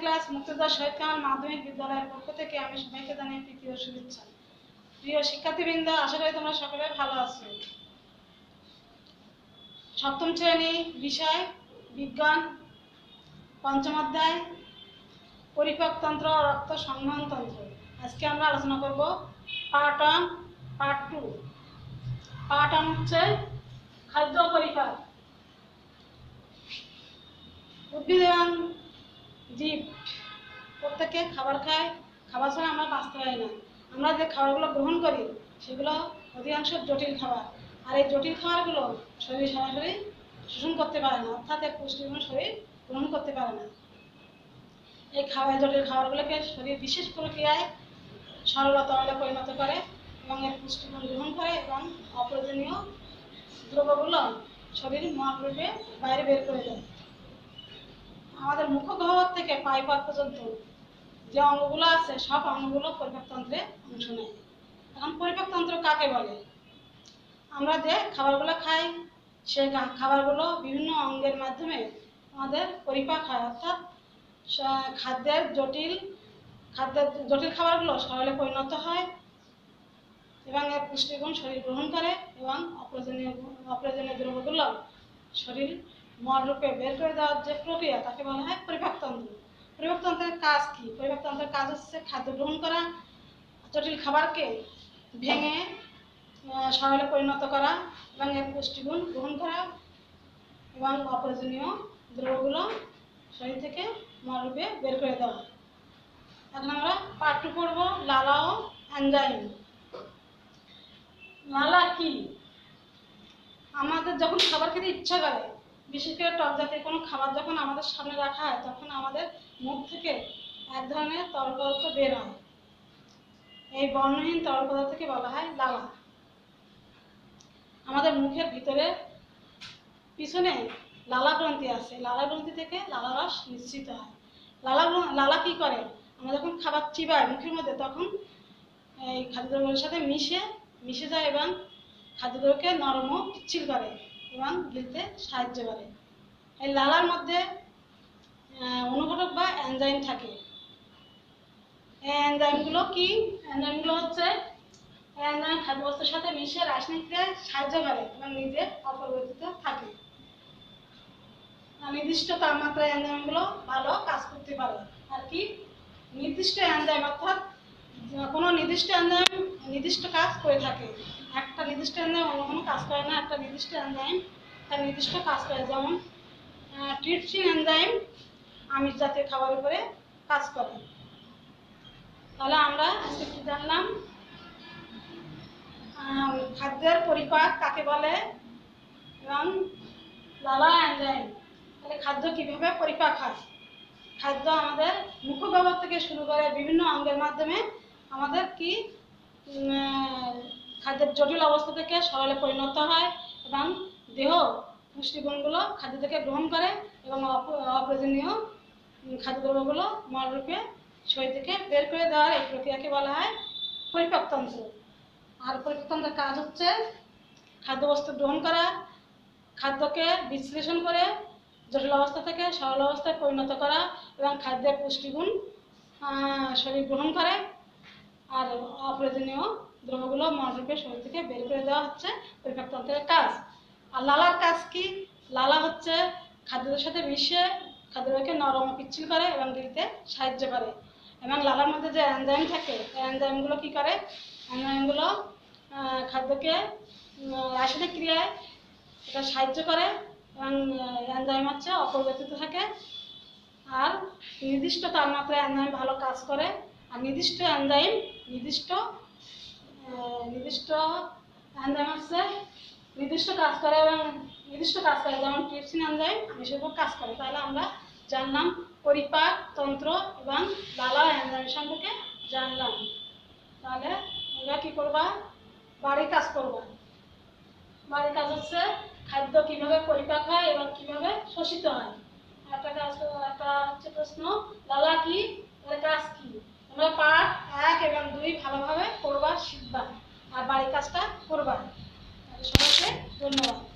Class মুক্তিযোদ্ধা শহীদ কামাল মাধ্যমিক বিদ্যালয়ের পক্ষ থেকে আমি সবাইকে জানাই ও শুভেচ্ছা। প্রিয় শিক্ষার্থীবৃন্দ, আশা করি তোমরা সকলে ভালো আছো। সপ্তম শ্রেণি বিষয়, বিজ্ঞান, পঞ্চম অধ্যায় পরিপাকতন্ত্র রক্ত সংবহনতন্ত্র আজকে আমরা আলোচনা করব part one, part two. Part one হচ্ছে খাদ্য পরিপাক। উদ্ভিদ এবং জীব প্রত্যেকে খাবার খায়। খাবার ছাড়া আমরা বাঁচতে পারি না। আমরা যে খাবারগুলো গ্রহণ করি, সেগুলো অধিকাংশ জটিল খাবার। আর এই জটিল খাবারগুলো শরীর সরাসরি শোষণ করতে পারে না, অর্থাৎ এর পুষ্টিগুণ শরীর গ্রহণ করতে পারে না। এই খাবার জটিল খাবারগুলোকে শরীর বিশেষ প্রক্রিয়ায় সরল তরলে পরিণত করে এবং এর পুষ্টিগুণ গ্রহণ করে এবং অপ্রয়োজনীয় দ্রব্যগুলো শরীর মহাপ্রভে বাইরে বের করে দেয়। আমাদের মুখগহ্বর থেকে পাইপার পর্যন্ত যে অঙ্গগুলো আছে, সব অঙ্গগুলো পরিপাকতন্ত্রে অংশ নেয়। এখন পরিপাকতন্ত্র কাকে বলে? আমরা যে খাবারগুলো খাই, সেই খাবারগুলো বিভিন্ন অঙ্গের মাধ্যমে আমাদের পরিপাক হয়। অর্থাৎ খাদ্যের জটিল খাদ্যের জটিল খাবারগুলো সরলে পরিণত হয় এবং এর পুষ্টিগুণ শরীর গ্রহণ করে এবং অপ্রয়োজনীয় অপ্রয়োজনীয় দ্রব্যগুলো শরীর মলরূপে বের করে দেওয়ার যে প্রক্রিয়া, তাকে বলা হয় পরিপাকতন্ত্র পরিপাকতন্ত্রের কাজ কি? পরিপাকতন্ত্রের কাজ হচ্ছে খাদ্য গ্রহণ করা, জটিল খাবারকে ভেঙে সরলে পরিণত করা এবং এর পুষ্টিগুণ গ্রহণ করা এবং অপ্রয়োজনীয় দ্রব্যগুলো শরীর থেকে মলরূপে বের করে দেওয়া। এখন আমরা পার্ট টু পড়ব, লালা ও লালা কি? আমাদের যখন খাবার খেতে ইচ্ছা করে বিশেষ করে টক জাতীয় কোনো খাবার যখন আমাদের সামনে রাখা হয়, তখন আমাদের মুখ থেকে এক ধরনের তরল পদার্থ বের হয়। এই বর্ণহীন তরল পদার্থকে বলা হয় লালা। আমাদের মুখের ভিতরে পিছনে লালা গ্রন্থি আছে। লালা গ্রন্থি থেকে লালা রস নিশ্চিত হয়। লালা লালা কি করে? আমরা যখন খাবার চিবাই মুখের মধ্যে, তখন এই খাদ্যদ্রব্যের সাথে মিশে মিশে যায় এবং খাদ্যদ্রব্যকে নরম ও পিচ্ছিল করে। এবং গিলতে সাহায্য করে। এই লালার মধ্যে অনুঘটক বা এনজাইম থাকে। এই এনজাইমগুলো কি? এনজাইমগুলো হচ্ছে এনজাইম খাদ্যবস্তুর সাথে মিশে রাসায়নিক ক্রিয়ায় সাহায্য করে এবং নিজে অপরিবর্তিত থাকে। নির্দিষ্ট তাপমাত্রায় এনজাইমগুলো ভালো কাজ করতে পারে। আর কি? নির্দিষ্ট এনজাইম অর্থাৎ কোনো নির্দিষ্ট এনজাইম নির্দিষ্ট কাজ করে থাকে। নির্দিষ্ট এনজাইম অন্য কোনো কাজ করে না, একটা নির্দিষ্ট এনজাইম তার নির্দিষ্ট কাজ করে। যেমন ট্রিপসিন এনজাইম আমিষ জাতীয় খাবারের উপরে কাজ করে। তাহলে আমরা আজকে জানলাম? খাদ্যের পরিপাক কাকে বলে? এবং লালা এনজাইম তাহলে খাদ্য কীভাবে পরিপাক হয়? খাদ্য আমাদের মুখগহ্বর থেকে শুরু করে বিভিন্ন অঙ্গের মাধ্যমে আমাদের কি খাদ্যের জটিল অবস্থা থেকে সরলে পরিণত হয় এবং দেহ পুষ্টিগুণগুলো খাদ্য থেকে গ্রহণ করে এবং অপ- অপ্রয়োজনীয় খাদ্যদ্রব্যগুলো মলরূপে শরীর থেকে বের করে দেওয়ার এই প্রক্রিয়াকে বলা হয় পরিপাকতন্ত্র। আর পরিপাকতন্ত্রের কাজ হচ্ছে খাদ্যবস্তু গ্রহণ করা, খাদ্যকে বিশ্লেষণ করে, জটিল অবস্থা থেকে সরল অবস্থায় পরিণত করা এবং খাদ্যের পুষ্টিগুণ শরীর গ্রহণ করে, আর অপ্রয়োজনীয় দ্রব্যগুলো মলরূপে শরীর থেকে বের করে দেওয়া হচ্ছে পরিপাকতন্ত্রের কাজ। আর লালার কাজ কি? লালা হচ্ছে খাদ্যের সাথে মিশে খাদ্যকে নরম পিচ্ছিল করে এবং দিতে সাহায্য করে। এবং লালার মধ্যে যে এনজাইম থাকে এই এনজাইমগুলো কী করে? এনজাইমগুলো খাদ্যকে রাসায়নিক ক্রিয়ায় এটা সাহায্য করে এবং এনজাইম হচ্ছে অপরিবর্তিত থাকে। আর নির্দিষ্ট তাপমাত্রায় এনজাইম ভালো কাজ করে। আর নির্দিষ্ট এনজাইম নির্দিষ্ট নির্দিষ্ট এনজাইম হচ্ছে নির্দিষ্ট কাজ করে এবং নির্দিষ্ট কাজ করে, যেমন ট্রিপসিন এনজাইম আমিষের উপর কাজ করে। তাহলে আমরা জানলাম পরিপাক তন্ত্র এবং লালা এনজাইম সম্পর্কে জানলাম। তাহলে তোমরা কী করবা? বাড়ির কাজ করবা। বাড়ির কাজ হচ্ছে খাদ্য কীভাবে পরিপাক হয় এবং কীভাবে শোষিত হয়। একটা কাজ একটা হচ্ছে প্রশ্ন, লালা কি? কাজ কি তোমরা পাঠ এক এবং দুই ভালোভাবে করবা শিখবা আর বাড়ির কাজটা করবা। সবাইকে ধন্যবাদ।